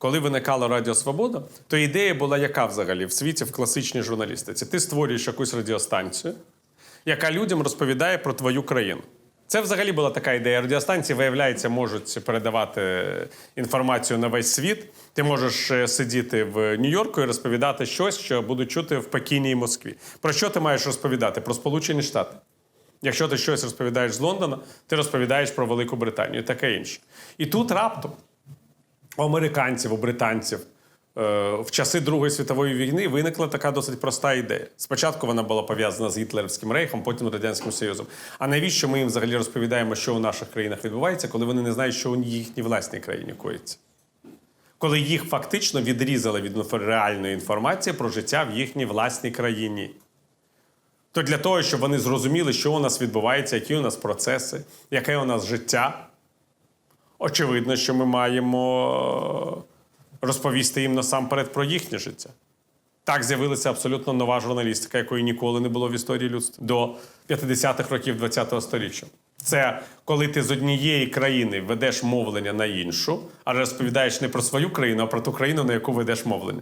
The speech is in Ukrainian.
Коли виникала Радіо Свобода, то ідея була яка взагалі в світі в класичній журналістиці? Ти створюєш якусь радіостанцію, яка людям розповідає про твою країну. Це взагалі була така ідея. Радіостанції, виявляється, можуть передавати інформацію на весь світ. Ти можеш е, сидіти в Нью-Йорку і розповідати щось, що будуть чути в Пекіні і Москві. Про що ти маєш розповідати? Про Сполучені Штати. Якщо ти щось розповідаєш з Лондона, ти розповідаєш про Велику Британію таке інше. І тут раптом у американців, у британців е, в часи Другої світової війни виникла така досить проста ідея. Спочатку вона була пов'язана з Гітлерівським рейхом, потім Радянським Союзом. А навіщо ми їм взагалі розповідаємо, що у наших країнах відбувається, коли вони не знають, що у їхній власній країні коїться? Коли їх фактично відрізали від реальної інформації про життя в їхній власній країні. То для того, щоб вони зрозуміли, що у нас відбувається, які у нас процеси, яке у нас життя, очевидно, що ми маємо е, розповісти їм насамперед про їхнє життя. Так з'явилася абсолютно нова журналістика, якої ніколи не було в історії людства до 50-х років ХХ століття. Це коли ти з однієї країни ведеш мовлення на іншу, але розповідаєш не про свою країну, а про ту країну, на яку ведеш мовлення.